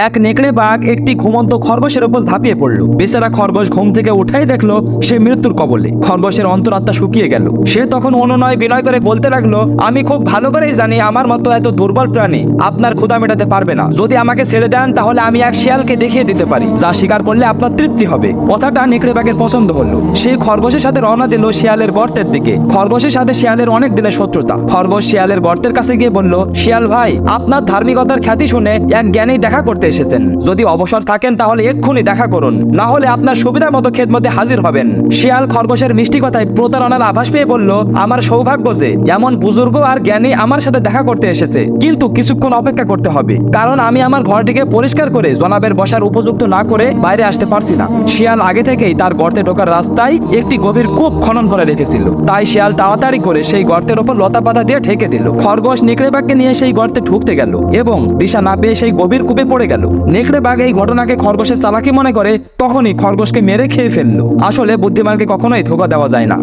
এক নেকড়ে বাঘ একটি ঘুমন্ত খরগোশের উপর ঝাঁপিয়ে পড়ল। বেচারা খরগোশ ঘুম থেকে উঠাই দেখল, সে মৃত্যুর কবলে। খরগোশের অন্তরাত্মা শুকিয়ে গেল। সে তখন অনুনয় বিনয় করে বলতে লাগল, আমি খুব ভালো করেই জানি, আমার মতো এত দুর্বল প্রাণী আপনার ক্ষুধা মেটাতে পারবে না। যদি আমাকে ছেড়ে দেন, তাহলে আমি এক শিয়ালকে দেখিয়ে দিতে পারি, যা স্বীকার করলে আপনার তৃপ্তি হবে। কথাটা নেকড়ে বাঘের পছন্দ হলো। সে খরগোশের সাথে রওনা দিল শিয়ালের গর্তের দিকে। খরগোশের সাথে শিয়ালের অনেক দিনের শত্রুতা। খরগোশ শিয়ালের গর্তের কাছে গিয়ে বলল, শিয়াল ভাই, আপনার ধার্মিকতার খ্যাতি শুনে এক জ্ঞানী দেখা করতে এসেছেন। যদি অবসর থাকেন তাহলে এক্ষুনি দেখা করুন। না হলে আপনার সুবিধা মতো খেদমতে হাজির হবেন। শিয়াল খরগোশের মিষ্টি কথায় প্রতারণার আভাস পেয়ে বলল, আমার সৌভাগ্য যে, এমন বুজুর্গ আর জ্ঞানী আমার সাথে দেখা করতে এসেছে। কিন্তু কিছুক্ষণ অপেক্ষা করতে হবে। কারণ আমি আমার ঘরটিকে পরিষ্কার করে জনাবের বসার উপযুক্ত না করে বাইরে আসতে পারছি না। শিয়াল আগে থেকেই তার গর্তে ঢোকার রাস্তায় একটি গভীর কূপ খনন করে রেখেছিল। তাই শিয়াল তাড়াতাড়ি করে সেই গর্তের ওপর লতা পাতা দিয়ে ঠেকে দিল। খরগোশ নেকড়ে বাঘকে নিয়ে সেই গর্তে ঢুকতে গেল এবং দিশা না পেয়ে সেই গভীর কূপে পড়ে গেল। নেকড়ে বাঘ এই ঘটনাকে খরগোশের চালাকি মনে করে, তখনই খরগোশকে মেরে খেয়ে ফেলল। আসলে বুদ্ধিমানকে কখনোই ধোকা দেওয়া যায় না।